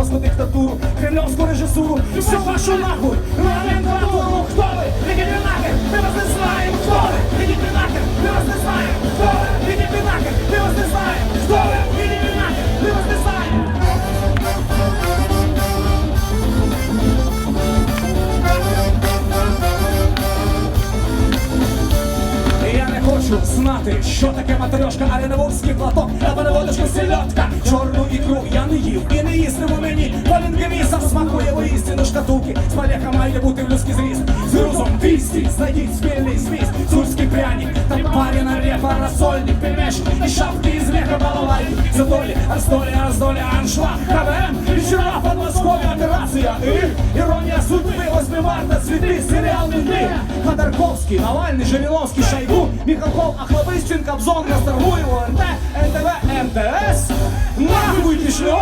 косму диктатуру, кремльовську режисуру, всю вашу нахуй, номенклатуру. Хто ви? Ви нахер, ми вас не знаємо, хто ви? Ви нахер, ми вас не знаємо, хто ви? Ви нахер, ми вас не знаємо, хто ви? Ви нахер, ми вас не знаємо. Не хочу знати, що таке матрешка, але вовський платок, або. Чорну їв і не їстиму мені. Полінгвіса смакує воістину шкатулки. З паляка має бути в людський зріст. З грузом 200, знайдіть спільний зміст. Цурський пряник, там парена репа, рассольник, пельмешки і шапки із меха балалайки. Задолі, раздолі, раздолі, аншлаг, КВМ, і вчора подмосков'я операція. І іронія судьби, 8 марта, цвіти, серіал «Менты». Ходорковський, Навальний, Жириновський, Шойгу, Михалков, Ахлобыстин, Кобзон, Расторгуев, ОРТ, НТВ, МТС. Нахуй пішли,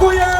바꾸야!